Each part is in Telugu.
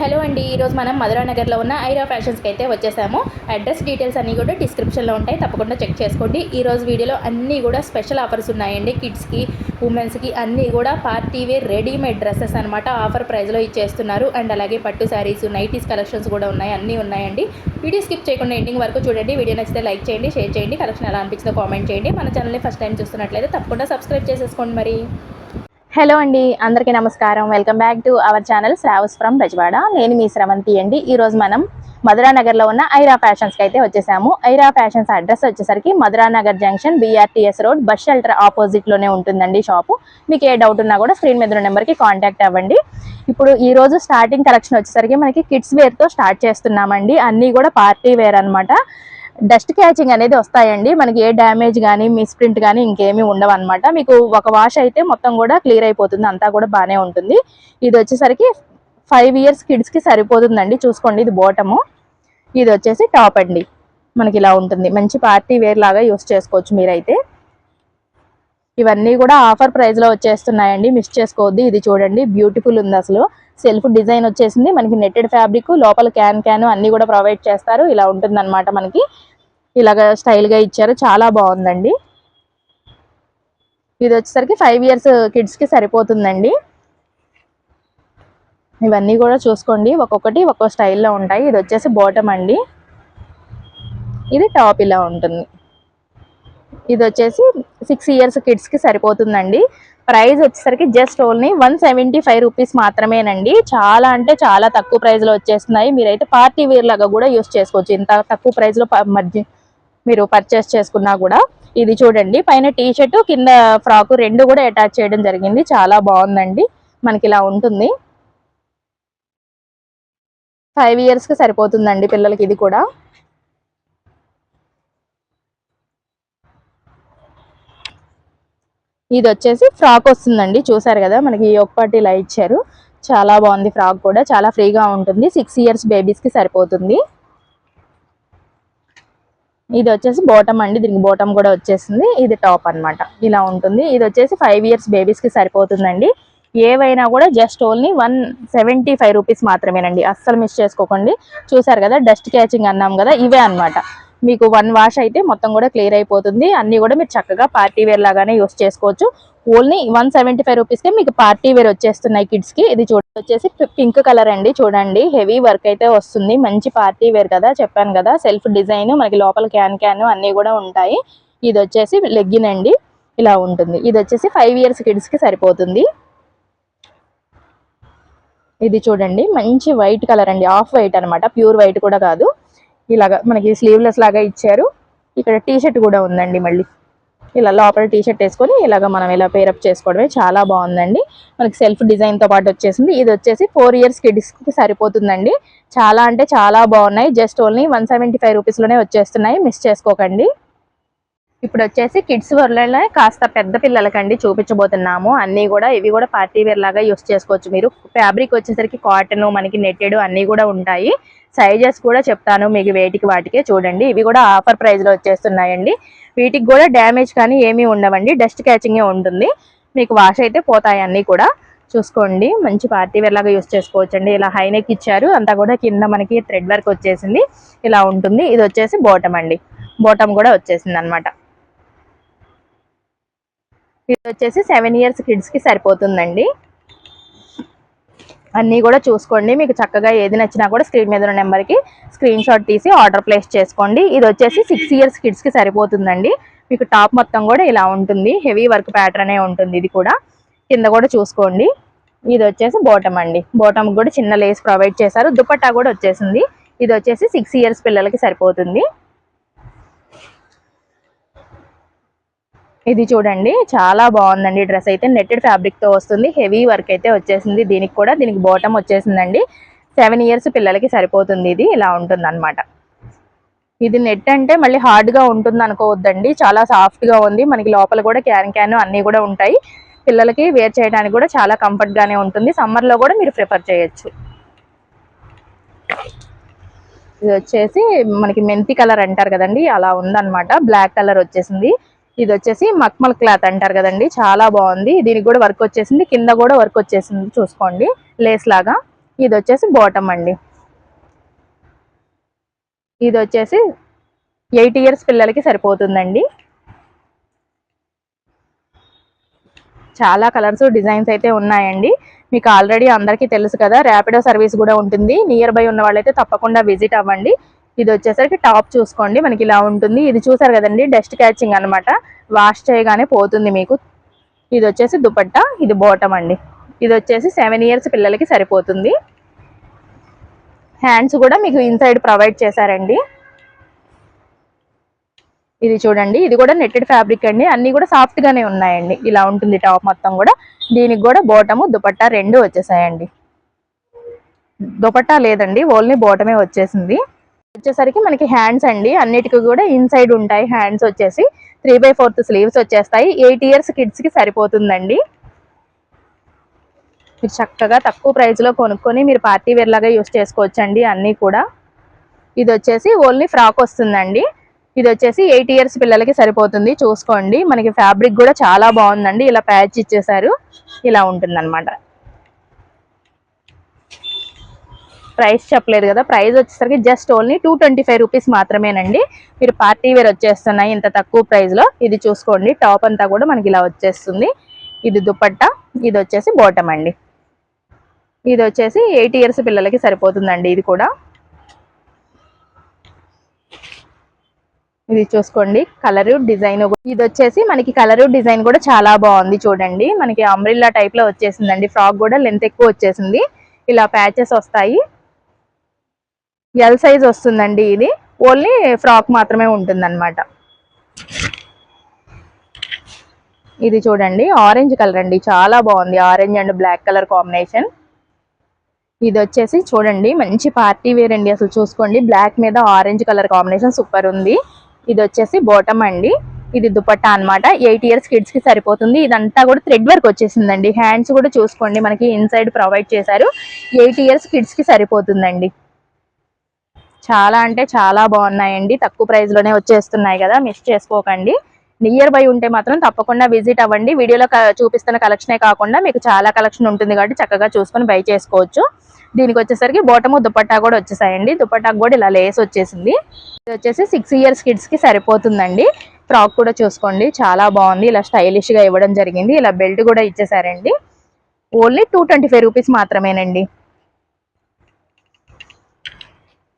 హలో అండి ఈరోజు మనం మధురా నగర్లో ఉన్న ఐరా ఫ్యాషన్స్కి అయితే వచ్చేసాము. అడ్రస్ డీటెయిల్స్ అన్నీ కూడా డిస్క్రిప్షన్లో ఉంటాయి. తప్పకుండా చెక్ చేసుకోండి. ఈరోజు వీడియోలో అన్నీ కూడా స్పెషల్ ఆఫర్స్ ఉన్నాయండి. కిడ్స్కి ఉమెన్స్కి అన్నీ కూడా పార్టీ వేర్ రెడీమేడ్ డ్రెస్సెస్ అనమాట ఆఫర్ ప్రైస్లో ఇచ్చేస్తున్నారు. అండ్ అలాగే పట్టు శారీస్ నైటీస్ కలెక్షన్స్ కూడా ఉన్నాయి. అన్నీ ఉన్నాయండి. వీడియో స్కిప్ చేయకుండా ఎండింగ్ వరకు చూడండి. వీడియో నచ్చితే లైక్ చేయండి షేర్ చేయండి. కలెక్షన్ ఎలా అనిపించిందో కామెంట్ చేయండి. మన ఛానల్ని ఫస్ట్ టైం చూస్తున్నట్లయితే తప్పకుండా సబ్స్క్రైబ్ చేసేసుకోండి మరి. హలో అండి అందరికీ నమస్కారం. Welcome back to our channel Sravas from Rajawada నేను మీ శ్రవంతి అండి. ఈరోజు మనం మధురా నగర్లో ఉన్న ఐరా ఫ్యాషన్స్కి అయితే వచ్చేసాము. ఐరా ఫ్యాషన్స్ అడ్రస్ వచ్చేసరికి Madhura Nagar junction BRTS road bus shelter ఆపోజిట్లోనే ఉంటుందండి షాపు. మీకు ఏ డౌట్ ఉన్నా కూడా స్క్రీన్ మీద నెంబర్కి కాంటాక్ట్ అవ్వండి. ఇప్పుడు ఈ రోజు స్టార్టింగ్ కలెక్షన్ వచ్చేసరికి మనకి కిడ్స్ వేర్తో స్టార్ట్ చేస్తున్నామండి. అన్నీ కూడా పార్టీ వేర్ అనమాట డస్ట్ క్యాచింగ్ అనేది వస్తాయండి. మనకి ఏ డ్యామేజ్ కానీ మిస్ప్రింట్ కానీ ఇంకేమీ ఉండవు అనమాట మీకు ఒక వాష్ అయితే మొత్తం కూడా క్లియర్ అయిపోతుంది. అంతా కూడా బాగానే ఉంటుంది. ఇది వచ్చేసరికి ఫైవ్ ఇయర్స్ కిడ్స్కి సరిపోతుందండి. చూసుకోండి ఇది బోటము. ఇది వచ్చేసి టాప్ అండి. మనకి ఇలా ఉంటుంది. మంచి పార్టీ వేర్ లాగా యూస్ చేసుకోవచ్చు మీరైతే. ఇవన్నీ కూడా ఆఫర్ ప్రైస్లో వచ్చేస్తున్నాయండి. మిస్ చేసుకోవద్దు. ఇది చూడండి. బ్యూటిఫుల్ ఉంది అసలు. సెల్ఫ్ డిజైన్ వచ్చేసింది. మనకి నెట్టెడ్ ఫ్యాబ్రిక్ లోపల క్యాన్ క్యాన్ అన్నీ కూడా ప్రొవైడ్ చేస్తారు. ఇలా ఉంటుంది మనకి. ఇలాగ స్టైల్గా ఇచ్చారు. చాలా బాగుందండి. ఇది వచ్చేసరికి ఫైవ్ ఇయర్స్ కిడ్స్కి సరిపోతుందండి. ఇవన్నీ కూడా చూసుకోండి. ఒక్కొక్కటి ఒక్కో స్టైల్లో ఉంటాయి. ఇది వచ్చేసి బాటమ్ అండి. ఇది టాప్ ఇలా ఉంటుంది. ఇది వచ్చేసి సిక్స్ ఇయర్స్ కిడ్స్కి సరిపోతుందండి. ప్రైస్ వచ్చేసరికి just only one seventy five rupees మాత్రమేనండి. చాలా అంటే చాలా తక్కువ ప్రైస్లో వచ్చేస్తున్నాయి. మీరైతే పార్టీ వేర్ లాగా కూడా యూస్ చేసుకోవచ్చు. ఇంత తక్కువ ప్రైస్లో మధ్య మీరు పర్చేస్ చేసుకున్నా కూడా ఇది చూడండి. పైన టీ షర్ట్ కింద ఫ్రాక్ రెండు కూడా అటాచ్ చేయడం జరిగింది. చాలా బాగుందండి. మనకి ఇలా ఉంటుంది. ఫైవ్ ఇయర్స్కి సరిపోతుందండి పిల్లలకి ఇది కూడా. ఇది వచ్చేసి ఫ్రాక్ వస్తుందండి. చూసారు కదా మనకి ఈ ఒక్కటి ఇలా ఇచ్చారు. చాలా బాగుంది ఫ్రాక్ కూడా. చాలా ఫ్రీగా ఉంటుంది. సిక్స్ ఇయర్స్ బేబీస్కి సరిపోతుంది. ఇది వచ్చేసి బాటమ్ అండి. దీనికి బాటమ్ కూడా వచ్చేసింది. ఇది టాప్ అన్నమాట. ఇలా ఉంటుంది. ఇది వచ్చేసి ఫైవ్ ఇయర్స్ బేబీస్కి సరిపోతుందండి. ఏవైనా కూడా just only one seventy five rupees మాత్రమేనండి. అస్సలు మిస్ చేసుకోకండి. చూసారు కదా డస్ట్ క్యాచింగ్ అన్నాం కదా ఇవే అన్నమాట. మీకు వన్ వాష్ అయితే మొత్తం కూడా క్లియర్ అయిపోతుంది. అన్ని కూడా మీరు చక్కగా పార్టీ వేర్ లాగానే యూస్ చేసుకోవచ్చు. ఓన్లీ వన్ సెవెంటీ ఫైవ్ రూపీస్కే మీకు పార్టీ వేర్ వచ్చేస్తున్నాయి కిడ్స్కి. ఇది చూడ వచ్చేసి పింక్ కలర్ అండి చూడండి. హెవీ వర్క్ అయితే వస్తుంది. మంచి పార్టీ వేర్ కదా చెప్పాను కదా. సెల్ఫ్ డిజైన్ మనకి లోపల క్యాన్ క్యాన్ అన్ని కూడా ఉంటాయి. ఇది వచ్చేసి లెగ్గిన్ అండి. ఇలా ఉంటుంది. ఇది వచ్చేసి ఫైవ్ ఇయర్స్ కిడ్స్కి సరిపోతుంది. ఇది చూడండి. మంచి వైట్ కలర్ అండి. ఆఫ్ వైట్ అనమాట ప్యూర్ వైట్ కూడా కాదు. ఇలాగా మనకి స్లీవ్లెస్ లాగా ఇచ్చారు. ఇక్కడ టీ షర్ట్ కూడా ఉందండి మళ్ళీ. ఇలా లోపల టీ షర్ట్ వేసుకొని ఇలాగ మనం ఇలా పేరప్ చేసుకోవడమే చాలా బాగుందండి. మనకి సెల్ఫ్ డిజైన్తో పాటు వచ్చేసింది. ఇది వచ్చేసి ఫోర్ ఇయర్స్ కిడ్స్కి సరిపోతుందండి. చాలా అంటే చాలా బాగున్నాయి. Just only one seventy five రూపీస్లోనే వచ్చేస్తున్నాయి. మిస్ చేసుకోకండి. ఇప్పుడు వచ్చేసి కిడ్స్ వర్లోనే కాస్త పెద్ద పిల్లలకండి చూపించబోతున్నాము. అన్నీ కూడా ఇవి కూడా పార్టీ వేర్ లాగా యూస్ చేసుకోవచ్చు మీరు. ఫ్యాబ్రిక్ వచ్చేసరికి కాటన్ మనకి నెట్టెడ్ అన్నీ కూడా ఉంటాయి. సైజెస్ కూడా చెప్తాను మీకు వేటికి వాటికే చూడండి. ఇవి కూడా ఆఫర్ ప్రైస్లో వచ్చేస్తున్నాయండి. వీటికి కూడా డ్యామేజ్ కానీ ఏమీ ఉండవండి. డస్ట్ క్యాచింగే ఉంటుంది. మీకు వాష్ అయితే పోతాయి అన్నీ కూడా. చూసుకోండి. మంచి పార్టీ వేర్ లాగా యూస్ చేసుకోవచ్చండి. ఇలా హైనెక్ ఇచ్చారు. అంతా కూడా కింద మనకి థ్రెడ్ వర్క్ వచ్చేసింది. ఇలా ఉంటుంది. ఇది వచ్చేసి బాటమ్ అండి. బాటమ్ కూడా వచ్చేసింది అనమాట ఇది వచ్చేసి సెవెన్ ఇయర్స్ కిడ్స్కి సరిపోతుందండి. అన్నీ కూడా చూసుకోండి. మీకు చక్కగా ఏది నచ్చినా కూడా స్క్రీన్ మీద ఉన్న నెంబర్కి స్క్రీన్ షాట్ తీసి ఆర్డర్ ప్లేస్ చేసుకోండి. ఇది వచ్చేసి సిక్స్ ఇయర్స్ కిడ్స్కి సరిపోతుందండి. మీకు టాప్ మొత్తం కూడా ఇలా ఉంటుంది. హెవీ వర్క్ ప్యాటర్న్ ఉంటుంది ఇది కూడా. కింద కూడా చూసుకోండి. ఇది వచ్చేసి బోటం అండి. బాటమ్ కూడా చిన్న లేస్ ప్రొవైడ్ చేశారు. దుపట్టా కూడా వచ్చేసింది. ఇది వచ్చేసి సిక్స్ ఇయర్స్ పిల్లలకి సరిపోతుంది. ఇది చూడండి చాలా బాగుందండి డ్రెస్ అయితే. నెట్టెడ్ ఫ్యాబ్రిక్తో వస్తుంది. హెవీ వర్క్ అయితే వచ్చేసింది. దీనికి కూడా దీనికి బాటమ్ వచ్చేసిందండి. సెవెన్ ఇయర్స్ పిల్లలకి సరిపోతుంది ఇది. ఇలా ఉంటుంది ఇది నెట్ అంటే మళ్ళీ హార్డ్గా ఉంటుంది అనుకోవద్దండి. చాలా సాఫ్ట్గా ఉంది. మనకి లోపల కూడా క్యాన్ క్యాన్ అన్ని కూడా ఉంటాయి. పిల్లలకి వేర్ చేయడానికి కూడా చాలా కంఫర్ట్ గానే ఉంటుంది. సమ్మర్లో కూడా మీరు ప్రిఫర్ చేయొచ్చు. ఇది వచ్చేసి మనకి మెంతి కలర్ అంటారు కదండి. అలా ఉందన్నమాట. బ్లాక్ కలర్ వచ్చేసింది. ఇది వచ్చేసి మక్మల్ క్లాత్ అంటారు కదండి చాలా బాగుంది. దీనికి కూడా వర్క్ వచ్చేసింది. కింద కూడా వర్క్ వచ్చేసింది చూసుకోండి. లేస్ లాగా. ఇది వచ్చేసి బాటమ్ అండి. ఇది వచ్చేసి ఎయిట్ ఇయర్స్ పిల్లలకి సరిపోతుందండి. చాలా కలర్స్ డిజైన్స్ అయితే ఉన్నాయండి. మీకు ఆల్రెడీ అందరికీ తెలుసు కదా ర్యాపిడో సర్వీస్ కూడా ఉంటుంది. నియర్ బై ఉన్న వాళ్ళైతే తప్పకుండా విజిట్ అవ్వండి. ఇది వచ్చేసరికి టాప్ చూసుకోండి. మనకి ఇలా ఉంటుంది. ఇది చూసారు కదండి డస్ట్ క్యాచింగ్ అనమాట వాష్ చేయగానే పోతుంది మీకు. ఇది వచ్చేసి దుపట్టా ఇది బాటమ్ అండి. ఇది వచ్చేసి సెవెన్ ఇయర్స్ పిల్లలకి సరిపోతుంది. హ్యాండ్స్ కూడా మీకు ఇన్సైడ్ ప్రొవైడ్ చేశారండి. ఇది చూడండి ఇది కూడా నెట్టెడ్ ఫ్యాబ్రిక్ అండి. అన్నీ కూడా సాఫ్ట్గానే ఉన్నాయండి. ఇలా ఉంటుంది టాప్ మొత్తం కూడా. దీనికి కూడా బోటము దుపట్టా రెండు వచ్చేసాయండి. దుపట్టా లేదండి ఓన్లీ బోటమే వచ్చేసింది. వచ్చేసరికి మనకి హ్యాండ్స్ అండి. అన్నిటికీ కూడా ఇన్సైడ్ ఉంటాయి. హ్యాండ్స్ వచ్చేసి త్రీ బై ఫోర్త్ స్లీవ్స్ వచ్చేస్తాయి. ఎయిట్ ఇయర్స్ కిడ్స్కి సరిపోతుందండి. మీరు చక్కగా తక్కువ ప్రైస్లో కొనుక్కొని మీరు పార్టీ వేర్ లాగా యూస్ చేసుకోవచ్చండి అన్నీ కూడా. ఇది వచ్చేసి ఓన్లీ ఫ్రాక్ వస్తుందండి. ఇది వచ్చేసి ఎయిట్ ఇయర్స్ పిల్లలకి సరిపోతుంది. చూసుకోండి. మనకి ఫ్యాబ్రిక్ కూడా చాలా బాగుందండి. ఇలా ప్యాచ్ ఇచ్చేసారు. ఇలా ఉంటుంది ప్రైస్ చెప్పలేదు కదా ప్రైస్ వచ్చేసరికి just only two twenty five rupees మాత్రమేనండి. మీరు పార్టీ వేర్ వచ్చేస్తున్నాయి ఇంత తక్కువ ప్రైస్లో ఇది చూసుకోండి టాప్ అంతా కూడా మనకి ఇలా వచ్చేస్తుంది. ఇది దుపట్టా ఇది వచ్చేసి బాటమ్ అండి. ఇది వచ్చేసి ఎయిట్ ఇయర్స్ పిల్లలకి సరిపోతుందండి ఇది కూడా. ఇది చూసుకోండి కలరు డిజైన్ ఇది వచ్చేసి మనకి కలరు డిజైన్ కూడా చాలా బాగుంది చూడండి. మనకి అమ్రిల్లా టైప్లో వచ్చేసిందండి ఫ్రాక్ కూడా లెంత్ ఎక్కువ వచ్చేసింది. ఇలా ప్యాచెస్ వస్తాయి. ఎల్ సైజ్ వస్తుందండి ఇది. ఓన్లీ ఫ్రాక్ మాత్రమే ఉంటుందన్నమాట. ఇది చూడండి ఆరెంజ్ కలర్ అండి. చాలా బాగుంది. Orange and black colour combination ఇది వచ్చేసి చూడండి మంచి పార్టీ వేర్ అండి అసలు చూసుకోండి. బ్లాక్ మీద ఆరెంజ్ కలర్ కాంబినేషన్ సూపర్ ఉంది. ఇది వచ్చేసి బాటమ్ అండి. ఇది దుపట్టా అన్నమాట. ఎయిట్ ఇయర్స్ కిడ్స్కి సరిపోతుంది. ఇదంతా కూడా థ్రెడ్ వర్క్ వచ్చేసిందండి. హ్యాండ్స్ కూడా చూసుకోండి. మనకి ఇన్సైడ్ ప్రొవైడ్ చేశారు. ఎయిట్ ఇయర్స్ కిడ్స్కి సరిపోతుందండి. చాలా అంటే చాలా బాగున్నాయండి. తక్కువ ప్రైస్లోనే వచ్చేస్తున్నాయి కదా మిస్ చేసుకోకండి. నియర్ బై ఉంటే మాత్రం తప్పకుండా విజిట్ అవ్వండి. వీడియోలో క- చూపిస్తున్న కలెక్షనే కాకుండా మీకు చాలా కలెక్షన్ ఉంటుంది కాబట్టి చక్కగా చూసుకొని బై చేసుకోవచ్చు. దీనికి వచ్చేసరికి బోటము దుపట్టా కూడా వచ్చేసాయండి. దుపట్టాకు కూడా ఇలా లేస్ వచ్చేసింది. ఇది వచ్చేసి సిక్స్ ఇయర్స్ కిడ్స్కి సరిపోతుందండి. ఫ్రాక్ కూడా చూసుకోండి. చాలా బాగుంది. ఇలా స్టైలిష్గా ఇవ్వడం జరిగింది. ఇలా బెల్ట్ కూడా ఇచ్చేసారండి. Only two twenty five rupees మాత్రమేనండి.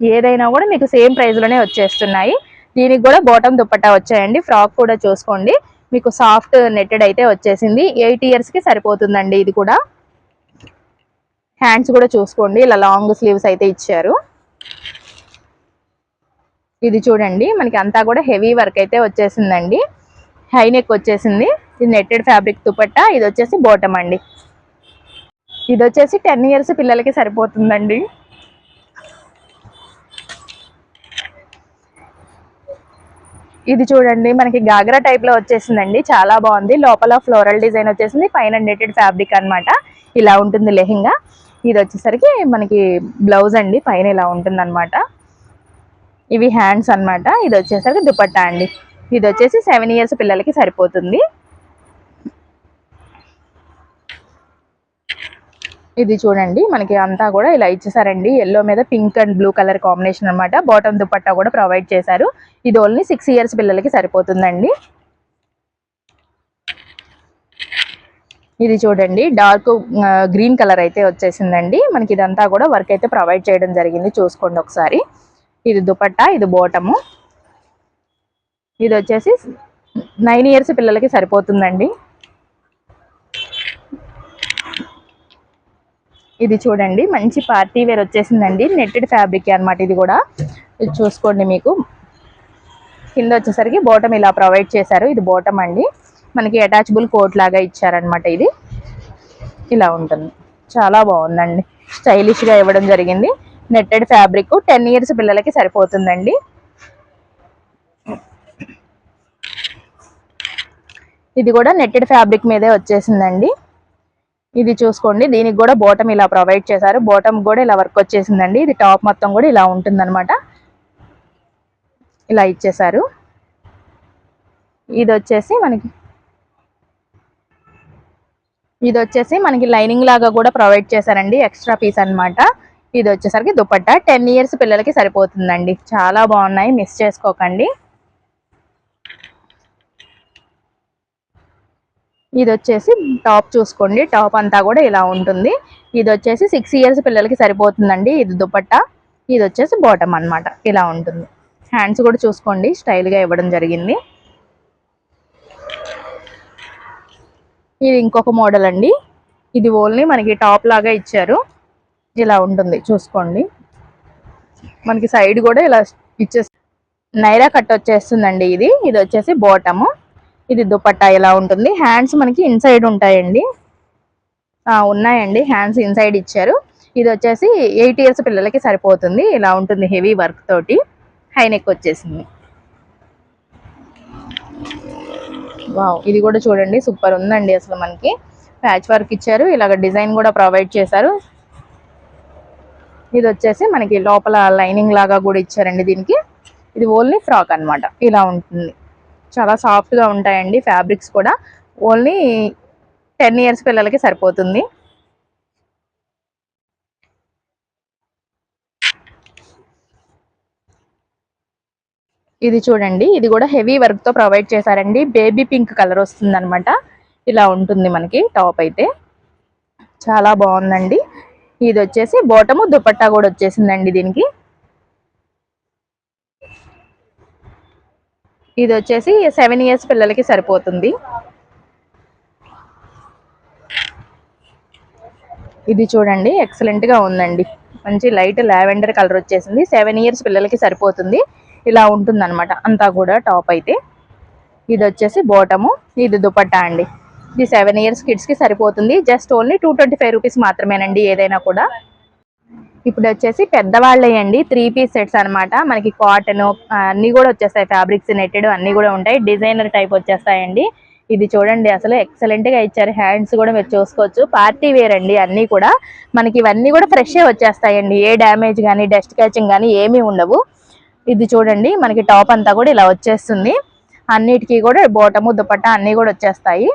ఏదైనా కూడా మీకు సేమ్ ప్రైస్లోనే వచ్చేస్తున్నాయి. దీనికి కూడా బాటమ్ దుప్పట్టా వచ్చాయండి. ఫ్రాక్ కూడా చూసుకోండి. మీకు సాఫ్ట్ నెట్టెడ్ అయితే వచ్చేసింది. ఎయిట్ ఇయర్స్కి సరిపోతుందండి ఇది కూడా. హ్యాండ్స్ కూడా చూసుకోండి. ఇలా లాంగ్ స్లీవ్స్ అయితే ఇచ్చారు. ఇది చూడండి. మనకి అంతా కూడా హెవీ వర్క్ అయితే వచ్చేసిందండి. హై నెక్ వచ్చేసింది. ఇది నెట్టెడ్ ఫ్యాబ్రిక్ దుపట్టా ఇది వచ్చేసి బోటం అండి. ఇది వచ్చేసి టెన్ ఇయర్స్ పిల్లలకి సరిపోతుందండి. ఇది చూడండి మనకి గాగ్రా టైప్లో వచ్చేసిందండి. చాలా బాగుంది. లోపల ఫ్లోరల్ డిజైన్ వచ్చేసింది. పైన నెటెడ్ ఫ్యాబ్రిక్ అన్నమాట. ఇలా ఉంటుంది లెహెంగా. ఇది వచ్చేసరికి మనకి బ్లౌజ్ అండి. పైన ఇలా ఉంటుంది ఇవి హ్యాండ్స్ అన్నమాట. ఇది వచ్చేసరికి దుపట్టా అండి. ఇది వచ్చేసి సెవెన్ ఇయర్స్ పిల్లలకి సరిపోతుంది. ఇది చూడండి మనకి అంతా కూడా ఇలా ఇచ్చేసారండి. ఎల్లో మీద pink and blue colour combination అన్నమాట. బాటమ్ దుపట్టా కూడా ప్రొవైడ్ చేశారు. ఇది ఓన్లీ సిక్స్ ఇయర్స్ పిల్లలకి సరిపోతుందండి. ఇది చూడండి డార్క్ గ్రీన్ కలర్ అయితే వచ్చేసిందండి. మనకి ఇదంతా కూడా వర్క్ అయితే ప్రొవైడ్ చేయడం జరిగింది. చూసుకోండి ఒకసారి. ఇది దుపట్టా ఇది బోటము ఇది వచ్చేసి నైన్ ఇయర్స్ పిల్లలకి సరిపోతుందండి. ఇది చూడండి మంచి పార్టీ వేర్ వచ్చేసిందండి. నెట్టెడ్ ఫ్యాబ్రిక్ అన్నమాట ఇది కూడా. ఇది చూసుకోండి మీకు. కింద వచ్చేసరికి బోటం ఇలా ప్రొవైడ్ చేశారు. ఇది బోటం అండి. మనకి అటాచబుల్ కోట్ లాగా ఇచ్చారనమాట ఇది. ఇలా ఉంటుంది. చాలా బాగుందండి. స్టైలిష్గా ఇవ్వడం జరిగింది. నెట్టెడ్ ఫ్యాబ్రిక్ టెన్ ఇయర్స్ పిల్లలకి సరిపోతుందండి. ఇది కూడా నెట్టెడ్ ఫ్యాబ్రిక్ మీదే వచ్చేసిందండి. ఇది చూసుకోండి. దీనికి కూడా బోటం ఇలా ప్రొవైడ్ చేశారు. బోటం కూడా ఇలా వర్క్ వచ్చేసిందండి. ఇది టాప్ మొత్తం కూడా ఇలా ఉంటుందన్నమాట. ఇలా ఇచ్చేసారు ఇది వచ్చేసి మనకి ఇది వచ్చేసి మనకి లైనింగ్ లాగా కూడా ప్రొవైడ్ చేశారండి. ఎక్స్ట్రా పీస్ అన్నమాట. ఇది వచ్చేసరికి దుపట్టా. టెన్ ఇయర్స్ పిల్లలకి సరిపోతుందండి. చాలా బాగున్నాయి. మిస్ చేసుకోకండి. ఇది వచ్చేసి టాప్ చూసుకోండి. టాప్ అంతా కూడా ఇలా ఉంటుంది. ఇది వచ్చేసి సిక్స్ ఇయర్స్ పిల్లలకి సరిపోతుందండి ఇది దుపట్టా. ఇది వచ్చేసి బాటమ్ అన్నమాట. ఇలా ఉంటుంది. హ్యాండ్స్ కూడా చూసుకోండి. స్టైల్గా ఇవ్వడం జరిగింది. ఇది ఇంకొక మోడల్ అండి. ఇది ఓన్లీ మనకి టాప్ లాగా ఇచ్చారు. ఇలా ఉంటుంది. చూసుకోండి. మనకి సైడ్ కూడా ఇలా ఇచ్చే నైరా కట్ వచ్చేస్తుందండి ఇది. ఇది వచ్చేసి బాటము. ఇది దుపట్టా ఇలా ఉంటుంది. హ్యాండ్స్ మనకి ఇన్సైడ్ ఉంటాయండి. ఉన్నాయండి. హ్యాండ్స్ ఇన్సైడ్ ఇచ్చారు. ఇది వచ్చేసి ఎయిట్ ఇయర్స్ పిల్లలకి సరిపోతుంది. ఇలా ఉంటుంది హెవీ వర్క్ తోటి. హై నెక్ వచ్చేసింది. వావ్ ఇది కూడా చూడండి. సూపర్ ఉందండి అసలు మనకి. ప్యాచ్ వర్క్ ఇచ్చారు. ఇలాగ డిజైన్ కూడా ప్రొవైడ్ చేశారు. ఇది వచ్చేసి మనకి లోపల లైనింగ్ లాగా కూడా ఇచ్చారండి దీనికి. ఇది ఓన్లీ ఫ్రాక్ అన్నమాట. ఇలా ఉంటుంది. చాలా సాఫ్ట్గా ఉంటాయండి ఫ్యాబ్రిక్స్ కూడా. ఓన్లీ టెన్ ఇయర్స్ పిల్లలకి సరిపోతుంది. ఇది చూడండి ఇది కూడా హెవీ వర్క్తో ప్రొవైడ్ చేశారండి. బేబీ పింక్ కలర్ వస్తుంది ఇలా ఉంటుంది మనకి టాప్ అయితే. చాలా బాగుందండి. ఇది వచ్చేసి బోటము దుపట్టా కూడా వచ్చేసిందండి దీనికి. ఇది వచ్చేసి సెవెన్ ఇయర్స్ పిల్లలకి సరిపోతుంది. ఇది చూడండి ఎక్సలెంట్గా ఉందండి. మంచి లైట్ లావెండర్ కలర్ వచ్చేసింది. సెవెన్ ఇయర్స్ పిల్లలకి సరిపోతుంది. ఇలా ఉంటుంది అనమాట అంతా కూడా టాప్ అయితే. ఇది వచ్చేసి బోటము ఇది దుపట్టా అండి. ఇది సెవెన్ ఇయర్స్ కిడ్స్కి సరిపోతుంది. Just only two twenty five rupees మాత్రమేనండి ఏదైనా కూడా. ఇప్పుడు వచ్చేసి పెద్దవాళ్ళేయండి త్రీ పీస్ సెట్స్ అన్నమాట. మనకి కాటన్ అన్నీ కూడా వచ్చేస్తాయి ఫ్యాబ్రిక్స్ నెట్టెడ్ అన్నీ కూడా ఉంటాయి. డిజైనర్ టైప్ వచ్చేస్తాయండి. ఇది చూడండి అసలు ఎక్సలెంట్గా ఇచ్చారు. హ్యాండ్స్ కూడా మీరు చూసుకోవచ్చు. పార్టీ వేర్ అండి అన్ని కూడా. మనకి ఇవన్నీ కూడా ఫ్రెష్ వచ్చేస్తాయండి. ఏ డ్యామేజ్ కానీ డస్ట్ క్యాచింగ్ కానీ ఏమీ ఉండవు. ఇది చూడండి మనకి టాప్ అంతా కూడా ఇలా వచ్చేస్తుంది. అన్నిటికీ కూడా బోటము దుపట్టా అన్ని కూడా వచ్చేస్తాయి.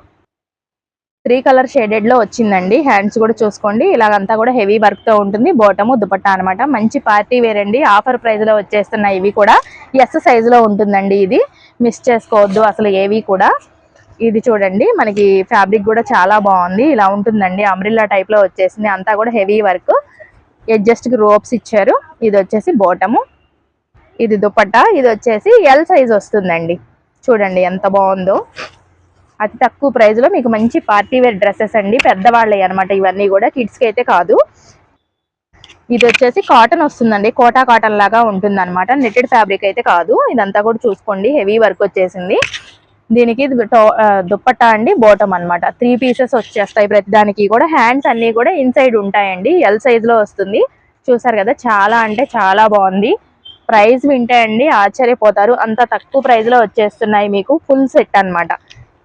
త్రీ కలర్ షేడెడ్లో వచ్చిందండి. హ్యాండ్స్ కూడా చూసుకోండి. ఇలాగంతా కూడా హెవీ వర్క్తో ఉంటుంది. బోటము దుపట్టా అన్నమాట. మంచి పార్టీ వేర్ అండి. ఆఫర్ ప్రైస్లో వచ్చేస్తున్నాయి ఇవి కూడా ఎస్ సైజ్లో ఉంటుందండి ఇది. మిస్ చేసుకోవద్దు అసలు ఏవి కూడా. ఇది చూడండి. మనకి ఫ్యాబ్రిక్ కూడా చాలా బాగుంది. ఇలా ఉంటుందండి. అమ్రిల్లా టైప్లో వచ్చేసింది. అంతా కూడా హెవీ వర్క్. అడ్జస్ట్కి రోప్స్ ఇచ్చారు. ఇది వచ్చేసి బోటము. ఇది దుపట్టా. ఇది వచ్చేసి ఎల్ సైజ్ వస్తుందండి. చూడండి ఎంత బాగుందో. అతి తక్కువ ప్రైస్లో మీకు మంచి పార్టీ వేర్ డ్రెస్సెస్ అండి. పెద్దవాళ్ళవి అనమాట ఇవన్నీ కూడా కిడ్స్కి అయితే కాదు. ఇది వచ్చేసి కాటన్ వస్తుందండి. కోటా కాటన్ లాగా ఉంటుంది అనమాట నెట్టెడ్ ఫ్యాబ్రిక్ అయితే కాదు. ఇదంతా కూడా చూసుకోండి. హెవీ వర్క్ వచ్చేసింది. దీనికి టో- దుప్పట్టా అండి. బోటం అన్నమాట. త్రీ పీసెస్ వచ్చేస్తాయి ప్రతి దానికి కూడా. హ్యాండ్స్ అన్ని కూడా ఇన్సైడ్ ఉంటాయండి. ఎల్ సైజ్లో వస్తుంది. చూసారు కదా? చాలా అంటే చాలా బాగుంది. ప్రైస్ వింటే అండి ఆశ్చర్యపోతారు. అంత తక్కువ ప్రైస్లో వచ్చేస్తున్నాయి మీకు. ఫుల్ సెట్ అన్నమాట.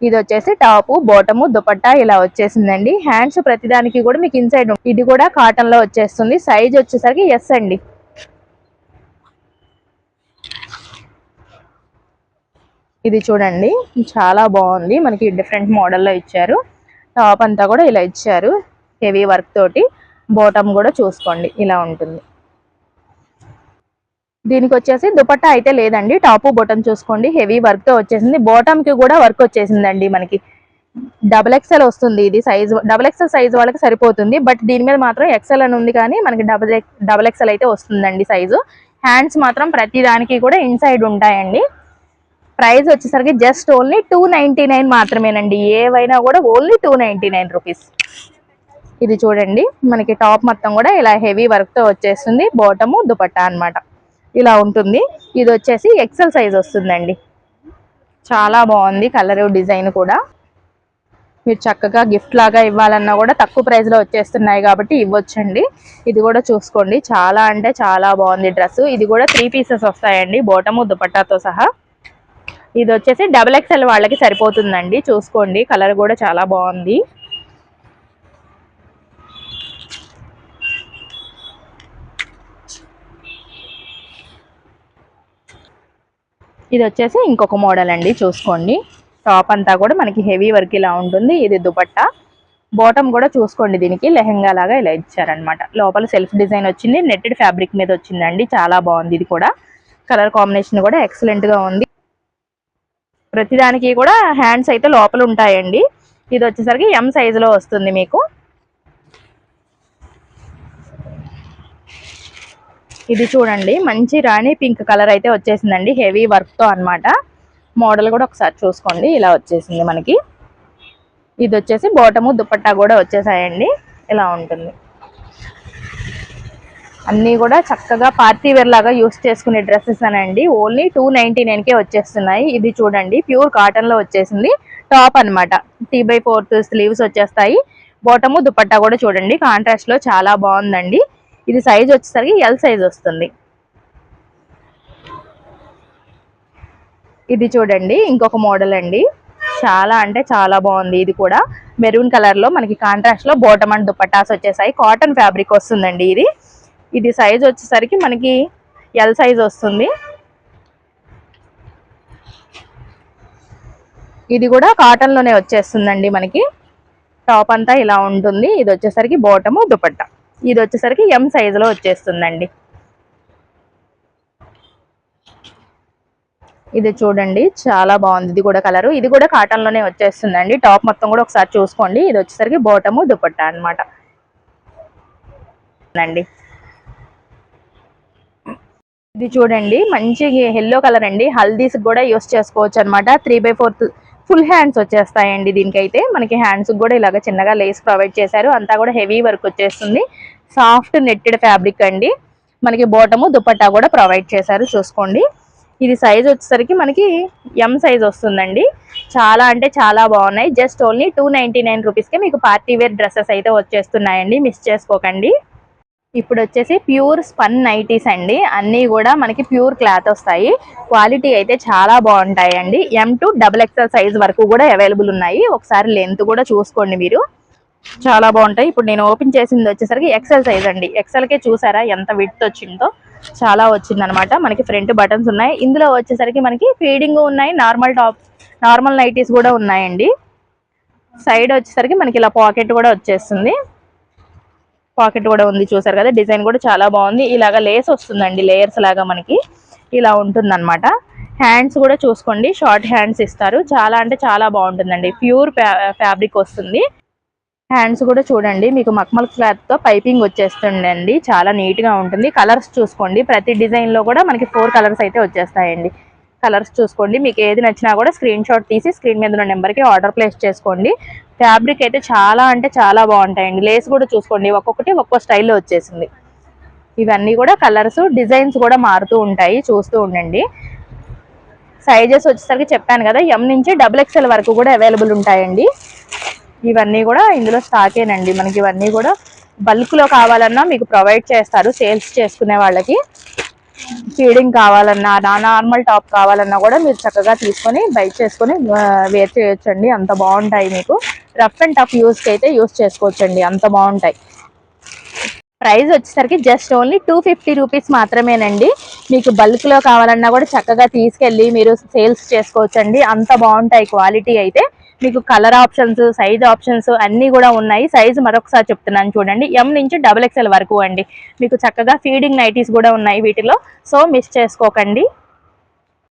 ఇది వచ్చేసి టాప్ బోటము దుపట్టా ఇలా వచ్చేసిందండి. హ్యాండ్స్ ప్రతిదానికి కూడా మీకు ఇన్సైడ్ ఇది కూడా కాటన్లో వచ్చేస్తుంది. సైజ్ వచ్చేసరికి ఎస్ అండి. ఇది చూడండి చాలా బాగుంది. మనకి డిఫరెంట్ మోడల్లో ఇచ్చారు. టాప్ అంతా కూడా ఇలా ఇచ్చారు హెవీ వర్క్ తోటి. బాటమ్ కూడా చూసుకోండి ఇలా ఉంటుంది. దీనికి వచ్చేసి దుపట్టా అయితే లేదండి. టాపు బొటన్ చూసుకోండి. హెవీ వర్క్తో వచ్చేసింది. బాటమ్కి కూడా వర్క్ వచ్చేసిందండి మనకి. డబుల్ ఎక్స్ఎల్ వస్తుంది ఇది సైజ్ డబుల్ ఎక్స్ఎల్ సైజ్ వాళ్ళకి సరిపోతుంది. బట్ దీని మీద మాత్రం ఎక్స్ఎల్ అని ఉంది కానీ మనకి డబుల్ డబుల్ ఎక్స్ఎల్ అయితే వస్తుందండి సైజు హ్యాండ్స్ మాత్రం ప్రతి దానికి కూడా ఇన్సైడ్ ఉంటాయండి. ప్రైస్ వచ్చేసరికి just only two ninety nine మాత్రమేనండి. ఏవైనా కూడా only two ninety nine rupees ఇది చూడండి. మనకి టాప్ మొత్తం కూడా ఇలా హెవీ వర్క్తో వచ్చేస్తుంది. బాటము దుపట్టా అన్నమాట. ఇలా ఉంటుంది. ఇది వచ్చేసి ఎక్సెల్ సైజ్ వస్తుందండి. చాలా బాగుంది కలర్ డిజైన్ కూడా. మీరు చక్కగా గిఫ్ట్ లాగా ఇవ్వాలన్నా కూడా తక్కువ ప్రైస్లో వచ్చేస్తున్నాయి కాబట్టి ఇవ్వచ్చండి. ఇది కూడా చూసుకోండి. చాలా అంటే చాలా బాగుంది డ్రెస్ ఇది కూడా త్రీ పీసెస్ వస్తాయండి బోటము దుపట్టాతో సహా. ఇది వచ్చేసి డబుల్ ఎక్స్ఎల్ వాళ్ళకి సరిపోతుందండి. చూసుకోండి. కలర్ కూడా చాలా బాగుంది. ఇది వచ్చేసి ఇంకొక మోడల్ అండి చూసుకోండి. టాప్ అంతా కూడా మనకి హెవీ వర్క్ ఇలా ఉంటుంది. ఇది దుపట్టా. బాటమ్ కూడా చూసుకోండి దీనికి. లెహెంగా లాగా ఇలా ఇచ్చారనమాట లోపల సెల్ఫ్ డిజైన్ వచ్చింది. నెట్టెడ్ ఫ్యాబ్రిక్ మీద వచ్చిందండి. చాలా బాగుంది ఇది కూడా. కలర్ కాంబినేషన్ కూడా ఎక్సలెంట్గా ఉంది. ప్రతిదానికి కూడా హ్యాండ్స్ అయితే లోపల ఉంటాయండి. ఇది వచ్చేసరికి ఎం సైజులో వస్తుంది మీకు. ఇది చూడండి. మంచి రాణి పింక్ కలర్ అయితే వచ్చేసిందండి. హెవీ వర్క్తో అన్నమాట. మోడల్ కూడా ఒకసారి చూసుకోండి. ఇలా వచ్చేసింది మనకి. ఇది వచ్చేసి బోటము దుపట్టా కూడా వచ్చేసాయండి. ఇలా ఉంటుంది. అన్నీ కూడా చక్కగా పార్టీ వేర్ లాగా యూస్ చేసుకునే డ్రెస్సెస్ అనండి. ఓన్లీ టూ నైన్టీ నైన్కే వచ్చేస్తున్నాయి. ఇది చూడండి. ప్యూర్ కాటన్లో వచ్చేసింది. టాప్ అన్నమాట. టీ బై ఫోర్త్ స్లీవ్స్ వచ్చేస్తాయి. బోటము దుపట్టా కూడా చూడండి. కాంట్రాస్ట్లో చాలా బాగుందండి. ఇది సైజ్ వచ్చేసరికి ఎల్ సైజ్ వస్తుంది. ఇది చూడండి ఇంకొక మోడల్ అండి. చాలా అంటే చాలా బాగుంది ఇది కూడా. మెరూన్ కలర్లో మనకి కాంట్రాస్ట్లో బోటమ్ అండ్ దుపట్టాస్ వచ్చేసాయి. కాటన్ ఫ్యాబ్రిక్ వస్తుందండి ఇది. ఇది సైజ్ వచ్చేసరికి మనకి ఎల్ సైజ్ వస్తుంది. ఇది కూడా కాటన్లోనే వచ్చేస్తుందండి మనకి. టాప్ అంతా ఇలా ఉంటుంది. ఇది వచ్చేసరికి బోటము దుపట్టా ఇది వచ్చేసరికి ఎం సైజులో వచ్చేస్తుందండి. ఇది చూడండి చాలా బాగుంది. ఇది కూడా కలర్ ఇది కూడా కాటన్లోనే వచ్చేస్తుందండి. టాప్ మొత్తం కూడా ఒకసారి చూసుకోండి. ఇది వచ్చేసరికి బోటము దుపట్టా అన్నమాట. అండి. ఇది చూడండి మంచి ఎల్లో కలర్ అండి. హల్దీస్ కూడా యూస్ చేసుకోవచ్చు అనమాట three by fourth full hands వచ్చేస్తాయండి దీనికైతే. మనకి హ్యాండ్స్ కూడా ఇలాగ చిన్నగా లేస్ ప్రొవైడ్ చేశారు. అంతా కూడా హెవీ వర్క్ వచ్చేస్తుంది. సాఫ్ట్ నెట్టెడ్ ఫ్యాబ్రిక్ అండి. మనకి బోటము దుపట్టా కూడా ప్రొవైడ్ చేశారు చూసుకోండి. ఇది సైజ్ వచ్చేసరికి మనకి ఎం సైజ్ వస్తుందండి. చాలా అంటే చాలా బాగున్నాయి. Just only two ninety nine రూపీస్కే మీకు పార్టీ వేర్ డ్రెస్సెస్ అయితే వచ్చేస్తున్నాయండి. మిస్ చేసుకోకండి. ఇప్పుడు వచ్చేసి ప్యూర్ స్పన్ నైటీస్ అండి. అన్నీ కూడా మనకి ప్యూర్ క్లాత్ వస్తాయి. క్వాలిటీ అయితే చాలా బాగుంటాయండి. M to double XL size వరకు కూడా అవైలబుల్ ఉన్నాయి. ఒకసారి లెంత్ కూడా చూసుకోండి మీరు. చాలా బాగుంటాయి. ఇప్పుడు నేను ఓపెన్ చేసింది వచ్చేసరికి ఎక్సెల్ సైజ్ అండి. ఎక్సెల్కే చూసారా ఎంత విడ్త్ వచ్చిందో? చాలా వచ్చింది అనమాట మనకి ఫ్రంట్ బటన్స్ ఉన్నాయి. ఇందులో వచ్చేసరికి మనకి ఫీడింగ్ ఉన్నాయి. నార్మల్ టాప్ నార్మల్ నైటీస్ కూడా ఉన్నాయండి. సైడ్ వచ్చేసరికి మనకి ఇలా పాకెట్ కూడా వచ్చేస్తుంది. పాకెట్ కూడా ఉంది చూసారు కదా. డిజైన్ కూడా చాలా బాగుంది. ఇలాగా లేస్ వస్తుందండి. లేయర్స్ లాగా మనకి ఇలా ఉంటుంది అనమాట హ్యాండ్స్ కూడా చూసుకోండి. షార్ట్ హ్యాండ్స్ ఇస్తారు. చాలా అంటే చాలా బాగుంటుందండి. ప్యూర్ ఫ్యాబ్రిక్ వస్తుంది. హ్యాండ్స్ కూడా చూడండి. మీకు మక్మల్ క్లాత్తో పైపింగ్ వచ్చేస్తుందండి. చాలా నీట్గా ఉంటుంది. కలర్స్ చూసుకోండి. ప్రతి డిజైన్లో కూడా మనకి ఫోర్ కలర్స్ అయితే వచ్చేస్తాయండి. కలర్స్ చూసుకోండి. మీకు ఏది నచ్చినా కూడా స్క్రీన్ షాట్ తీసి స్క్రీన్ మీద ఉన్న నెంబర్కి ఆర్డర్ ప్లేస్ చేసుకోండి. ఫ్యాబ్రిక్ అయితే చాలా అంటే చాలా బాగుంటాయండి. లేస్ కూడా చూసుకోండి. ఒక్కొక్కటి ఒక్కో స్టైల్లో వచ్చేసింది. ఇవన్నీ కూడా కలర్స్ డిజైన్స్ కూడా మారుతూ ఉంటాయి. చూస్తూ ఉండండి. సైజెస్ వచ్చేసరికి చెప్పాను కదా. ఎం నుంచి డబుల్ ఎక్స్ఎల్ వరకు కూడా అవైలబుల్ ఉంటాయండి. ఇవన్నీ కూడా ఇందులో స్టాకేనండి మనకి ఇవన్నీ కూడా బల్క్లో కావాలన్నా మీకు ప్రొవైడ్ చేస్తారు. సేల్స్ చేసుకునే వాళ్ళకి. ఫీడింగ్ కావాలన్నా నా నార్మల్ టాప్ కావాలన్నా కూడా మీరు చక్కగా తీసుకొని బై చేసుకొని వేర్ చేయొచ్చండి. అంత బాగుంటాయి మీకు. రఫ్ అండ్ టఫ్ యూస్కి అయితే యూస్ చేసుకోవచ్చండి. అంత బాగుంటాయి. ప్రైస్ వచ్చేసరికి just only two fifty rupees మాత్రమేనండి. మీకు బల్క్లో కావాలన్నా కూడా చక్కగా తీసుకెళ్ళి మీరు సేల్స్ చేసుకోవచ్చండి. అంత బాగుంటాయి క్వాలిటీ అయితే. మీకు కలర్ ఆప్షన్స్ సైజ్ ఆప్షన్స్ అన్నీ కూడా ఉన్నాయి. సైజ్ మరొకసారి చెప్తున్నాను చూడండి. ఎం నుంచి డబుల్ ఎక్స్ఎల్ వరకు అండి. మీకు చక్కగా ఫీడింగ్ నైటీస్ కూడా ఉన్నాయి వీటిలో. సో మిస్ చేసుకోకండి.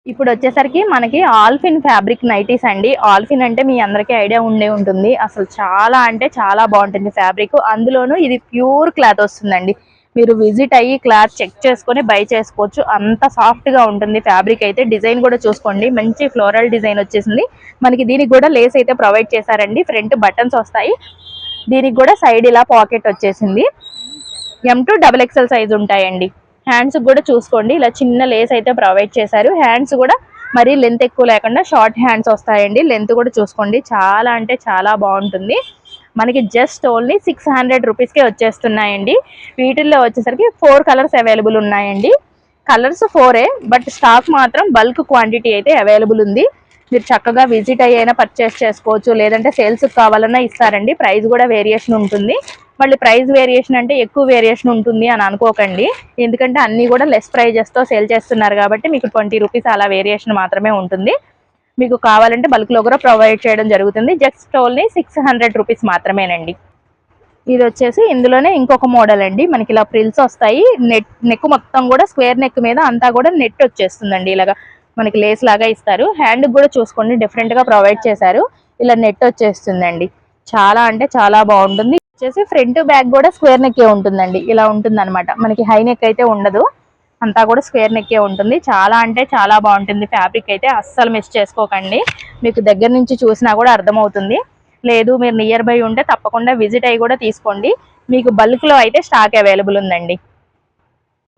ఇప్పుడు వచ్చేసరికి మనకి ఆల్ఫిన్ ఫ్యాబ్రిక్ నైటీస్ అండి. ఆల్ఫిన్ అంటే మీ అందరికీ ఐడియా ఉండే ఉంటుంది. అసలు చాలా అంటే చాలా బాగుంటుంది ఫ్యాబ్రిక్ అందులోనూ ఇది ప్యూర్ క్లాత్ వస్తుందండి. మీరు విజిట్ అయ్యి క్లాత్ చెక్ చేసుకొని బై చేసుకోవచ్చు. అంత సాఫ్ట్గా ఉంటుంది ఫ్యాబ్రిక్ అయితే. డిజైన్ కూడా చూసుకోండి. మంచి ఫ్లోరల్ డిజైన్ వచ్చేసింది. మనకి దీనికి కూడా లేస్ అయితే ప్రొవైడ్ చేశారండి. ఫ్రంట్ బటన్స్ వస్తాయి. దీనికి కూడా సైడ్ ఇలా పాకెట్ వచ్చేసింది. M to double XL size ఉంటాయండి. హ్యాండ్స్ కూడా చూసుకోండి. ఇలా చిన్న లేస్ అయితే ప్రొవైడ్ చేశారు. హ్యాండ్స్ కూడా మరీ లెంత్ ఎక్కువ లేకుండా షార్ట్ హ్యాండ్స్ వస్తాయండి. లెంత్ కూడా చూసుకోండి. చాలా అంటే చాలా బాగుంటుంది. మనకి జస్ట్ ఓన్లీ సిక్స్ హండ్రెడ్ రూపీస్కే వచ్చేస్తున్నాయండి. వీటిల్లో వచ్చేసరికి ఫోర్ కలర్స్ అవైలబుల్ ఉన్నాయండి. కలర్స్ ఫోరే బట్ స్టాక్ మాత్రం బల్క్ క్వాంటిటీ అయితే అవైలబుల్ ఉంది. మీరు చక్కగా విజిట్ అయ్యైనా పర్చేస్ చేసుకోవచ్చు. లేదంటే సేల్స్ కావాలన్నా ఇస్తారండి. ప్రైస్ కూడా వేరియేషన్ ఉంటుంది. మళ్ళీ ప్రైస్ వేరియేషన్ అంటే ఎక్కువ వేరియేషన్ ఉంటుంది అని అనుకోకండి. ఎందుకంటే అన్నీ కూడా లెస్ ప్రైజెస్తో సేల్ చేస్తున్నారు కాబట్టి మీకు ట్వంటీ రూపీస్ అలా వేరియేషన్ మాత్రమే ఉంటుంది. మీకు కావాలంటే బల్క్లో కూడా ప్రొవైడ్ చేయడం జరుగుతుంది. Just only six hundred rupees మాత్రమేనండి. ఇది వచ్చేసి ఇందులోనే ఇంకొక మోడల్ అండి. మనకి ఇలా ప్రిల్స్ వస్తాయి. నెట్ నెక్ మొత్తం కూడా స్క్వేర్ నెక్ మీద అంతా కూడా నెట్ వచ్చేస్తుందండి ఇలాగా. మనకి లేస్ లాగా ఇస్తారు. హ్యాండ్ కూడా చూసుకోండి డిఫరెంట్గా ప్రొవైడ్ చేశారు. ఇలా నెట్ వచ్చేస్తుందండి. చాలా అంటే చాలా బాగుంటుంది. వచ్చేసి ఫ్రంట్ బ్యాక్ కూడా స్క్వేర్ నెక్కే ఉంటుందండి. ఇలా ఉంటుంది మనకి హై నెక్ అయితే ఉండదు. అంతా కూడా స్క్వేర్ నెక్కే ఉంటుంది. చాలా అంటే చాలా బాగుంటుంది. ఫ్యాబ్రిక్ అయితే అస్సలు మిస్ చేసుకోకండి. మీకు దగ్గర నుంచి చూసినా కూడా అర్థమవుతుంది. లేదు మీరు నియర్ బై ఉంటే తప్పకుండా విజిట్ అయ్యి కూడా తీసుకోండి. మీకు బల్క్లో అయితే స్టాక్ అవైలబుల్ ఉందండి.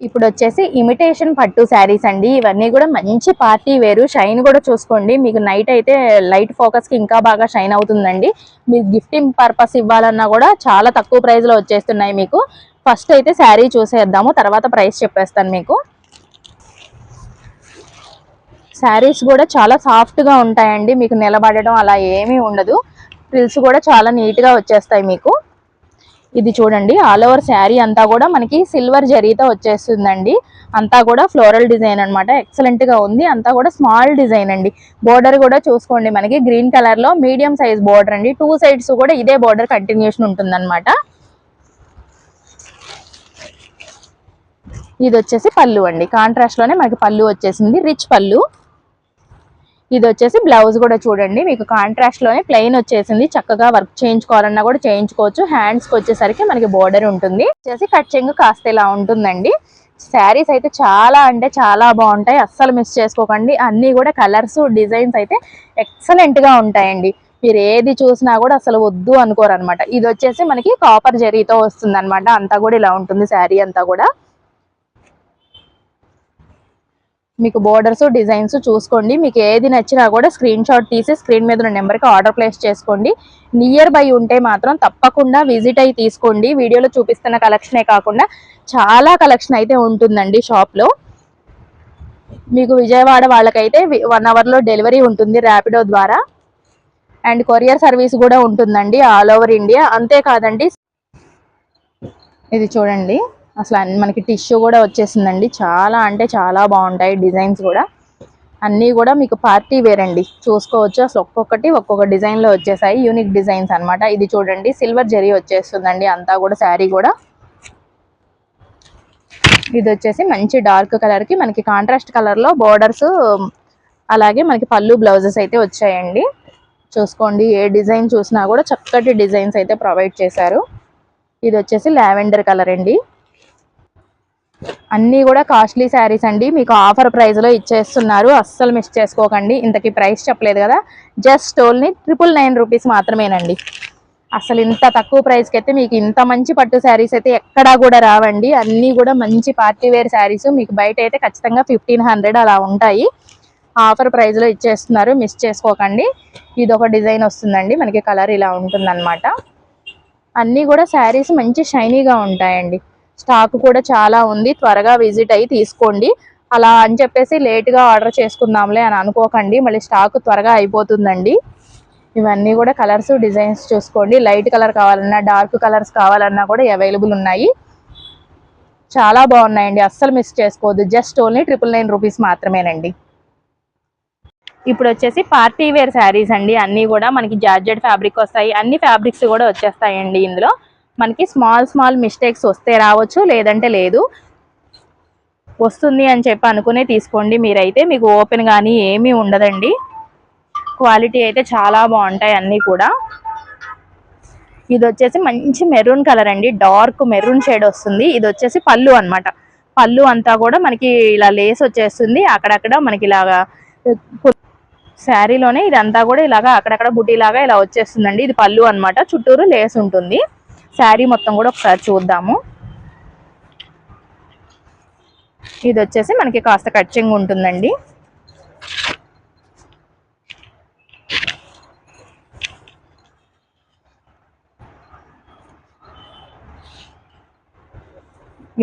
ఇప్పుడు వచ్చేసి ఇమిటేషన్ పట్టు శారీస్ అండి. ఇవన్నీ కూడా మంచి పార్టీ వేరు. షైన్ కూడా చూసుకోండి. మీకు నైట్ అయితే లైట్ ఫోకస్కి ఇంకా బాగా షైన్ అవుతుందండి. మీకు గిఫ్టింగ్ పర్పస్ ఇవ్వాలన్నా కూడా చాలా తక్కువ ప్రైస్లో వచ్చేస్తున్నాయి మీకు. ఫస్ట్ అయితే శారీ చూసేద్దాము తర్వాత ప్రైస్ చెప్పేస్తాను మీకు. శారీస్ కూడా చాలా సాఫ్ట్గా ఉంటాయండి మీకు నిలబడడం అలా ఏమీ ఉండదు. ఫ్రిల్స్ కూడా చాలా నీట్గా వచ్చేస్తాయి మీకు. ఇది చూడండి ఆల్ ఓవర్ శారీ అంతా కూడా మనకి సిల్వర్ జరీతో వచ్చేస్తుందండి. అంతా కూడా ఫ్లోరల్ డిజైన్ అనమాట ఎక్సలెంట్గా ఉంది. అంతా కూడా స్మాల్ డిజైన్ అండి. బోర్డర్ కూడా చూసుకోండి మనకి గ్రీన్ కలర్లో మీడియం సైజ్ బోర్డర్ అండి. టూ సైడ్స్ కూడా ఇదే బోర్డర్ కంటిన్యూషన్ ఉంటుందన్నమాట. ఇది వచ్చేసి పళ్ళు అండి. కాంట్రాస్ట్లోనే మనకి పళ్ళు వచ్చేసింది. రిచ్ పళ్ళు. ఇది వచ్చేసి బ్లౌజ్ కూడా చూడండి. మీకు కాంట్రాస్ట్లోనే ప్లెయిన్ వచ్చేసింది. చక్కగా వర్క్ చేయించుకోవాలన్నా కూడా చేయించుకోవచ్చు. హ్యాండ్స్కి వచ్చేసరికి మనకి బోర్డర్ ఉంటుంది. వచ్చేసి కట్చింగ్ కాస్త ఇలా ఉంటుందండి. శారీస్ అయితే చాలా అంటే చాలా బాగుంటాయి. అస్సలు మిస్ చేసుకోకండి. అన్ని కూడా కలర్స్ డిజైన్స్ అయితే ఎక్సలెంట్గా ఉంటాయండి. మీరు ఏది చూసినా కూడా అసలు వద్దు అనుకోరు అనమాట ఇది వచ్చేసి మనకి కాపర్ జరీతో వస్తుంది అంతా కూడా ఇలా ఉంటుంది. శారీ అంతా కూడా. మీకు బోర్డర్స్ డిజైన్స్ చూసుకోండి. మీకు ఏది నచ్చినా కూడా స్క్రీన్ షాట్ తీసి స్క్రీన్ మీద ఉన్న నెంబర్కి ఆర్డర్ ప్లేస్ చేసుకోండి. నియర్ బై ఉంటే మాత్రం తప్పకుండా విజిట్ అయ్యి తీసుకోండి. వీడియోలో చూపిస్తున్న కలెక్షనే కాకుండా చాలా కలెక్షన్ అయితే ఉంటుందండి షాప్లో మీకు విజయవాడ వాళ్ళకైతే వన్ అవర్లో డెలివరీ ఉంటుంది ర్యాపిడో ద్వారా. అండ్ కొరియర్ సర్వీస్ కూడా ఉంటుందండి ఆల్ ఓవర్ ఇండియా అంతేకాదండి ఇది చూడండి. అసలు అన్ని మనకి టిష్యూ కూడా వచ్చేసిందండి. చాలా అంటే చాలా బాగుంటాయి డిజైన్స్ కూడా. అన్నీ కూడా మీకు పార్టీ వేర్ అండి. చూసుకోవచ్చు. అసలు ఒక్కొక్కటి ఒక్కొక్క డిజైన్లో వచ్చేసాయి. యూనిక్ డిజైన్స్ అనమాట ఇది చూడండి సిల్వర్ జరీ వచ్చేస్తుందండి. అంతా కూడా శారీ కూడా. ఇది వచ్చేసి మంచి డార్క్ కలర్కి మనకి కాంట్రాస్ట్ కలర్లో బోర్డర్స్ అలాగే మనకి పళ్ళు బ్లౌజెస్ అయితే వచ్చాయండి. చూసుకోండి ఏ డిజైన్ చూసినా కూడా చక్కటి డిజైన్స్ అయితే ప్రొవైడ్ చేశారు. ఇది వచ్చేసి లావెండర్ కలర్ అండి. అన్నీ కూడా కాస్ట్లీ శారీస్ అండి. మీకు ఆఫర్ ప్రైస్లో ఇచ్చేస్తున్నారు. అస్సలు మిస్ చేసుకోకండి. ఇంతకీ ప్రైస్ చెప్పలేదు కదా. Just only triple nine rupees మాత్రమేనండి. అసలు ఇంత తక్కువ ప్రైస్కి అయితే మీకు ఇంత మంచి పట్టు శారీస్ అయితే ఎక్కడా కూడా రావండి. అన్నీ కూడా మంచి పార్టీ వేర్ శారీస్ మీకు బయట అయితే ఖచ్చితంగా ఫిఫ్టీన్ హండ్రెడ్ అలా ఉంటాయి. ఆఫర్ ప్రైస్లో ఇచ్చేస్తున్నారు. మిస్ చేసుకోకండి. ఇది ఒక డిజైన్ వస్తుందండి. మనకి కలర్ ఇలా ఉంటుందన్నమాట. అన్నీ కూడా శారీస్ మంచి షైనీగా ఉంటాయండి. స్టాక్ కూడా చాలా ఉంది. త్వరగా విజిట్ అయ్యి తీసుకోండి. అలా అని చెప్పేసి లేట్గా ఆర్డర్ చేసుకుందాంలే అని అనుకోకండి. మళ్ళీ స్టాక్ త్వరగా అయిపోతుందండి. ఇవన్నీ కూడా కలర్స్ డిజైన్స్ చూసుకోండి. లైట్ కలర్ కావాలన్నా డార్క్ కలర్స్ కావాలన్నా కూడా అవైలబుల్ ఉన్నాయి. చాలా బాగున్నాయండి. అస్సలు మిస్ చేసుకోవద్దు. Just only triple nine rupees మాత్రమేనండి. ఇప్పుడు వచ్చేసి పార్టీ వేర్ శారీస్ అండి. అన్నీ కూడా మనకి జార్జెడ్ ఫ్యాబ్రిక్ వస్తాయి. అన్ని ఫ్యాబ్రిక్స్ కూడా వచ్చేస్తాయండి ఇందులో. మనకి స్మాల్ స్మాల్ మిస్టేక్స్ వస్తే రావచ్చు లేదంటే లేదు. వస్తుంది అని చెప్పి అనుకునే తీసుకోండి మీరైతే. మీకు ఓపెన్ కానీ ఏమీ ఉండదండి. క్వాలిటీ అయితే చాలా బాగుంటాయి అన్నీ కూడా. ఇది వచ్చేసి మంచి మెరూన్ కలర్ అండి. డార్క్ మెరూన్ షేడ్ వస్తుంది. ఇది వచ్చేసి పళ్ళు అన్నమాట. పళ్ళు అంతా కూడా మనకి ఇలా లేస్ వచ్చేస్తుంది. అక్కడక్కడ మనకి ఇలాగా శారీలోనే ఇదంతా కూడా ఇలాగా అక్కడక్కడ బుటీలాగా ఇలా వచ్చేస్తుందండి. ఇది పళ్ళు అన్నమాట. చుట్టూరు లేస్ ఉంటుంది. శారీ మొత్తం కూడా ఒకసారి చూద్దాము. ఇది వచ్చేసి మనకి కాస్త కచ్చింగ్ ఉంటుందండి.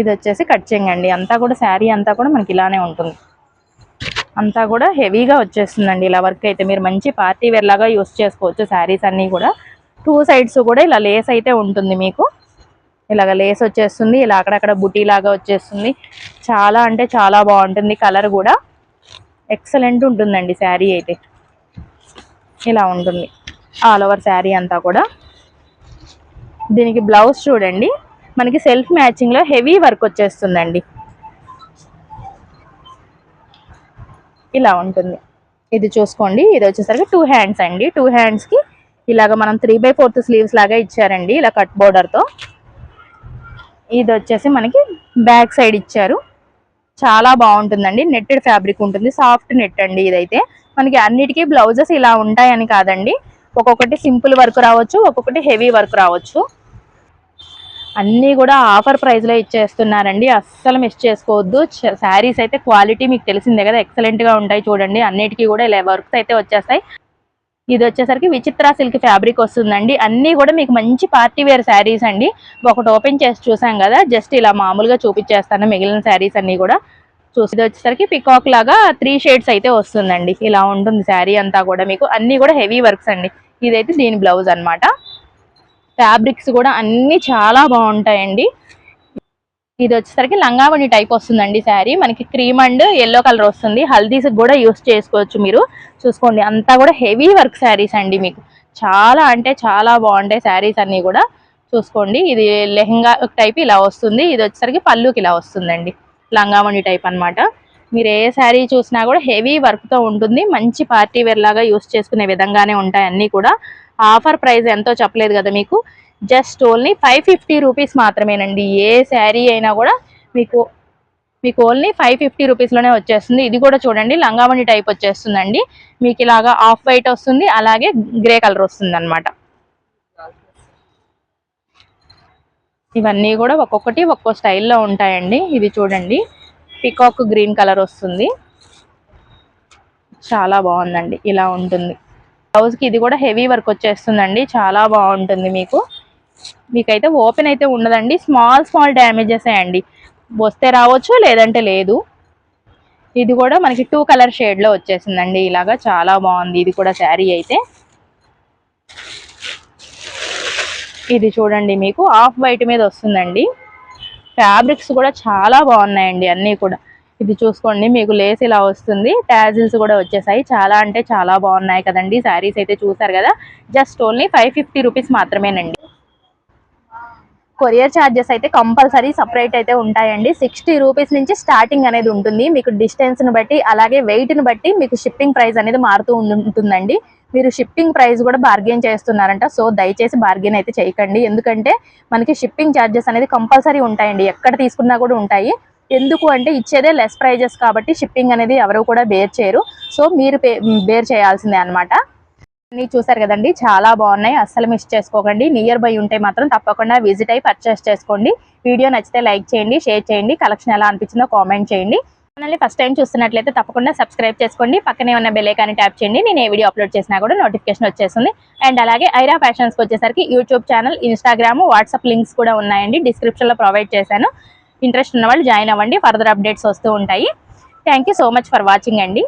ఇది వచ్చేసి కచ్చింగ్ అండి. అంతా కూడా శారీ అంతా కూడా మనకి ఇలానే ఉంటుంది. అంతా కూడా హెవీగా వచ్చేస్తుందండి. ఇలా వర్క్ అయితే మీరు మంచి పార్టీ వేర్ లాగా యూస్ చేసుకోవచ్చు శారీస్ అన్నీ కూడా. టూ సైడ్స్ కూడా ఇలా లేస్ అయితే ఉంటుంది మీకు. ఇలాగ లేస్ వచ్చేస్తుంది ఇలా అక్కడక్కడ బుటీ లాగా వచ్చేస్తుంది. చాలా అంటే చాలా బాగుంటుంది కలర్ కూడా. ఎక్సలెంట్ ఉంటుందండి శారీ అయితే. ఇలా ఉంటుంది. ఆల్ ఓవర్ శారీ అంతా కూడా. దీనికి బ్లౌజ్ చూడండి. మనకి సెల్ఫ్ మ్యాచింగ్లో హెవీ వర్క్ వచ్చేస్తుందండి. ఇలా ఉంటుంది. ఇది చూసుకోండి. ఇది వచ్చేసరికి టూ హ్యాండ్స్ అండి. టూ హ్యాండ్స్కి ఇలాగ మనం త్రీ బై ఫోర్త్ స్లీవ్స్ లాగా ఇచ్చారండి ఇలా కట్ బోర్డర్తో ఇది వచ్చేసి మనకి బ్యాక్ సైడ్ ఇచ్చారు. చాలా బాగుంటుందండి నెట్టెడ్ ఫ్యాబ్రిక్ ఉంటుంది సాఫ్ట్ నెట్ అండి ఇదైతే. మనకి అన్నిటికీ బ్లౌజెస్ ఇలా ఉంటాయని కాదండి. ఒక్కొక్కటి సింపుల్ వర్క్ రావచ్చు ఒక్కొక్కటి హెవీ వర్క్ రావచ్చు. అన్నీ కూడా ఆఫర్ ప్రైస్లో ఇచ్చేస్తున్నారండి. అస్సలు మిస్ చేసుకోవద్దు. శారీస్ అయితే క్వాలిటీ మీకు తెలిసిందే కదా ఎక్సలెంట్గా ఉంటాయి చూడండి. అన్నిటికీ కూడా ఇలా వర్క్స్ అయితే వచ్చేస్తాయి. ఇది వచ్చేసరికి విచిత్ర సిల్క్ ఫ్యాబ్రిక్ వస్తుందండి. అన్నీ కూడా మీకు మంచి పార్టీ వేర్ శారీస్ అండి. ఒకటి ఓపెన్ చేసి చూసాం కదా జస్ట్ ఇలా మామూలుగా చూపించేస్తాను మిగిలిన శారీస్ అన్నీ కూడా. చూసి ఇది వచ్చేసరికి పికాక్ లాగా త్రీ షేడ్స్ అయితే వస్తుందండి. ఇలా ఉంటుంది శారీ అంతా కూడా మీకు. అన్నీ కూడా హెవీ వర్క్స్ అండి. ఇదైతే దీని బ్లౌజ్ అన్నమాట. ఫ్యాబ్రిక్స్ కూడా అన్నీ చాలా బాగుంటాయండి. ఇది వచ్చేసరికి లంగావణి టైప్ వస్తుందండి శారీ. మనకి క్రీమ్ అండ్ ఎల్లో కలర్ వస్తుంది. హల్దీస్ కూడా యూస్ చేసుకోవచ్చు మీరు. చూసుకోండి అంతా కూడా హెవీ వర్క్ శారీస్ అండి మీకు. చాలా అంటే చాలా బాగుంటాయి శారీస్ అన్నీ కూడా. చూసుకోండి ఇది లెహంగా టైప్ ఇలా వస్తుంది. ఇది వచ్చేసరికి పళ్ళుకి ఇలా వస్తుందండి. లంగావణి టైప్ అన్నమాట. మీరు ఏ శారీ చూసినా కూడా హెవీ వర్క్తో ఉంటుంది. మంచి పార్టీ వేర్ లాగా యూస్ చేసుకునే విధంగానే ఉంటాయి అన్నీ కూడా. ఆఫర్ ప్రైస్ ఎంతో చెప్పలేదు కదా మీకు? Just only five fifty rupees మాత్రమేనండి. ఏ శారీ అయినా కూడా మీకు మీకు ఓన్లీ ఫైవ్ ఫిఫ్టీ రూపీస్లోనే వచ్చేస్తుంది. ఇది కూడా చూడండి లంగావణి టైప్ వచ్చేస్తుందండి. మీకు ఇలాగా ఆఫ్ వైట్ వస్తుంది అలాగే గ్రే కలర్ వస్తుంది అనమాట ఇవన్నీ కూడా ఒక్కొక్కటి ఒక్కో స్టైల్లో ఉంటాయండి. ఇది చూడండి పికాక్ గ్రీన్ కలర్ వస్తుంది. చాలా బాగుందండి ఇలా ఉంటుంది. బ్లౌజ్కి ఇది కూడా హెవీ వర్క్ వచ్చేస్తుందండి చాలా బాగుంటుంది మీకు. మీకైతే ఓపెన్ అయితే ఉండదండి స్మాల్ స్మాల్ డ్యామేజెస్ అండి వస్తే రావచ్చు లేదంటే లేదు? ఇది కూడా మనకి టూ కలర్ షేడ్లో వచ్చేసిందండి. ఇలాగా చాలా బాగుంది. ఇది కూడా శారీ అయితే. ఇది చూడండి మీకు. ఆఫ్ వైట్ మీద వస్తుందండి. ఫ్యాబ్రిక్స్ కూడా చాలా బాగున్నాయండి అన్నీ కూడా. ఇది చూసుకోండి. మీకు లేస్ ఇలా వస్తుంది. ట్యాజిల్స్ కూడా వచ్చేసాయి. చాలా అంటే చాలా బాగున్నాయి కదండి. శారీస్ అయితే చూసారు కదా? Just only five fifty rupees మాత్రమేనండి. కొరియర్ ఛార్జెస్ అయితే కంపల్సరీ సపరేట్ అయితే ఉంటాయండి. సిక్స్టీ రూపీస్ నుంచి స్టార్టింగ్ అనేది ఉంటుంది. మీకు డిస్టెన్స్ని బట్టి అలాగే వెయిట్ని బట్టి మీకు షిప్పింగ్ ప్రైస్ అనేది మారుతూ ఉంటుందండి. మీరు షిప్పింగ్ ప్రైస్ కూడా బార్గెన్ చేస్తున్నారంట. సో దయచేసి బార్గెన్ అయితే చేయకండి. ఎందుకంటే మనకి షిప్పింగ్ ఛార్జెస్ అనేది కంపల్సరీ ఉంటాయండి. ఎక్కడ తీసుకున్నా కూడా ఉంటాయి. ఎందుకు అంటే ఇచ్చేదే లెస్ ప్రైజెస్ కాబట్టి షిప్పింగ్ అనేది ఎవరు కూడా బేర్ చేయరు. సో మీరు పే బేర్ చేయాల్సిందే అన్నమాట. అన్ని చూసారు కదండి చాలా బాగున్నాయి. అస్సలు మిస్ చేసుకోకండి. నియర్ బై ఉంటే మాత్రం తప్పకుండా విజిట్ అయ్యి పర్చేస్ చేసుకోండి. వీడియో నచ్చితే లైక్ చేయండి షేర్ చేయండి. కలెక్షన్ ఎలా అనిపించిందో కామెంట్ చేయండి. ఛానల్ని ఫస్ట్ టైం చూస్తున్నట్లయితే తప్పకుండా సబ్స్క్రైబ్ చేసుకోండి. పక్కనే ఉన్న బెలేకాన్ని ట్యాప్ చేయండి. నేను ఏ వీడియో అప్లోడ్ చేసినా కూడా నోటిఫికేషన్ వచ్చేస్తుంది. అండ్ అలాగే ఐరా ఫ్యాషన్స్కి వచ్చేసరికి YouTube channel Instagram WhatsApp links కూడా ఉన్నాయండి. డిస్క్రిప్షన్లో ప్రొవైడ్ చేశాను. ఇంట్రెస్ట్ ఉన్న వాళ్ళు జాయిన్ అవ్వండి. ఫర్దర్ అప్డేట్స్ వస్తూ ఉంటాయి. Thank so much for watching అండి.